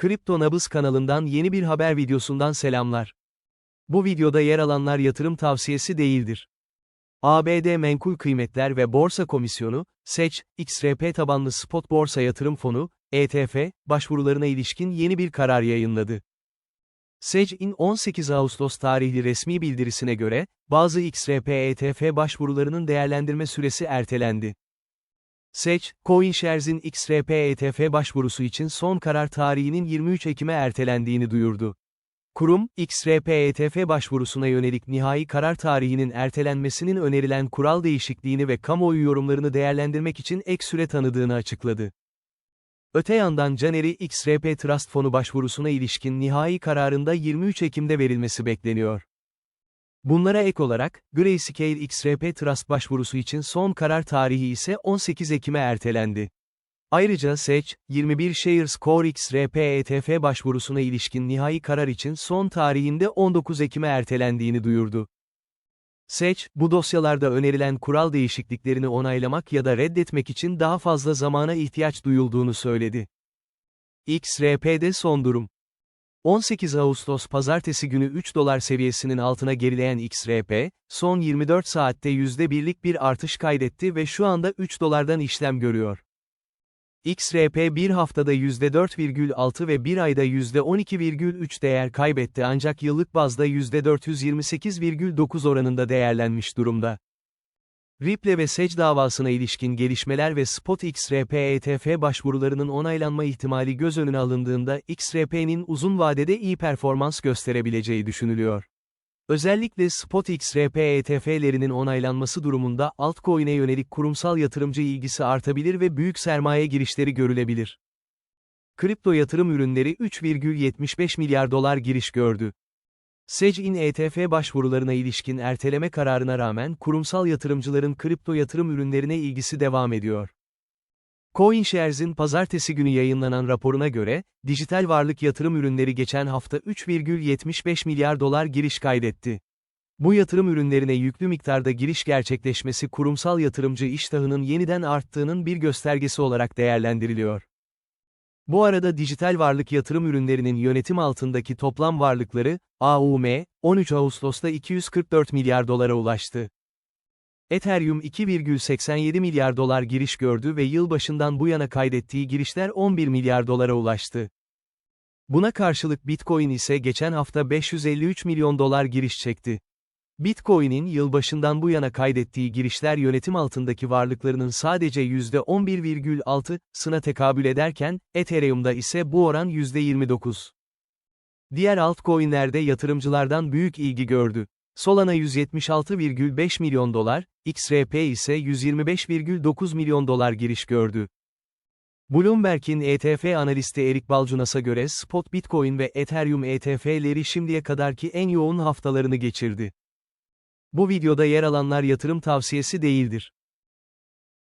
Kripto Nabız kanalından yeni bir haber videosundan selamlar. Bu videoda yer alanlar yatırım tavsiyesi değildir. ABD Menkul Kıymetler ve Borsa Komisyonu, SEC, XRP tabanlı spot borsa yatırım fonu, ETF, başvurularına ilişkin yeni bir karar yayınladı. SEC'in 18 Ağustos tarihli resmi bildirisine göre, bazı XRP ETF başvurularının değerlendirme süresi ertelendi. SEC, CoinShares'in XRP ETF başvurusu için son karar tarihinin 23 Ekim'e ertelendiğini duyurdu. Kurum, XRP ETF başvurusuna yönelik nihai karar tarihinin ertelenmesinin önerilen kural değişikliğini ve kamuoyu yorumlarını değerlendirmek için ek süre tanıdığını açıkladı. Öte yandan Caner'i XRP Trust fonu başvurusuna ilişkin nihai kararında 23 Ekim'de verilmesi bekleniyor. Bunlara ek olarak, Grayscale XRP Trust başvurusu için son karar tarihi ise 18 Ekim'e ertelendi. Ayrıca SEC, 21 Shares Core XRP ETF başvurusuna ilişkin nihai karar için son tarihinde 19 Ekim'e ertelendiğini duyurdu. SEC, bu dosyalarda önerilen kural değişikliklerini onaylamak ya da reddetmek için daha fazla zamana ihtiyaç duyulduğunu söyledi. XRP'de son durum. 18 Ağustos pazartesi günü 3 dolar seviyesinin altına gerileyen XRP, son 24 saatte %1'lik bir artış kaydetti ve şu anda 3 dolardan işlem görüyor. XRP bir haftada %4,6 ve bir ayda %12,3 değer kaybetti ancak yıllık bazda %428,9 oranında değerlenmiş durumda. Ripple ve SEC davasına ilişkin gelişmeler ve Spot XRP ETF başvurularının onaylanma ihtimali göz önüne alındığında XRP'nin uzun vadede iyi performans gösterebileceği düşünülüyor. Özellikle Spot XRP ETF'lerinin onaylanması durumunda altcoin'e yönelik kurumsal yatırımcı ilgisi artabilir ve büyük sermaye girişleri görülebilir. Kripto yatırım ürünleri 3,75 milyar dolar giriş gördü. SEC'in ETF başvurularına ilişkin erteleme kararına rağmen kurumsal yatırımcıların kripto yatırım ürünlerine ilgisi devam ediyor. CoinShares'in pazartesi günü yayınlanan raporuna göre, dijital varlık yatırım ürünleri geçen hafta 3,75 milyar dolar giriş kaydetti. Bu yatırım ürünlerine yüklü miktarda giriş gerçekleşmesi kurumsal yatırımcı iştahının yeniden arttığının bir göstergesi olarak değerlendiriliyor. Bu arada dijital varlık yatırım ürünlerinin yönetim altındaki toplam varlıkları, AUM, 13 Ağustos'ta 244 milyar dolara ulaştı. Ethereum 2,87 milyar dolar giriş gördü ve yılbaşından bu yana kaydettiği girişler 11 milyar dolara ulaştı. Buna karşılık Bitcoin ise geçen hafta 553 milyon dolar giriş çekti. Bitcoin'in yılbaşından bu yana kaydettiği girişler yönetim altındaki varlıklarının sadece %11,6'sına tekabül ederken, Ethereum'da ise bu oran %29. Diğer altcoin'lerde yatırımcılardan büyük ilgi gördü. Solana 176,5 milyon dolar, XRP ise 125,9 milyon dolar giriş gördü. Bloomberg'in ETF analisti Erik Balcunas'a göre spot Bitcoin ve Ethereum ETF'leri şimdiye kadarki en yoğun haftalarını geçirdi. Bu videoda yer alanlar yatırım tavsiyesi değildir.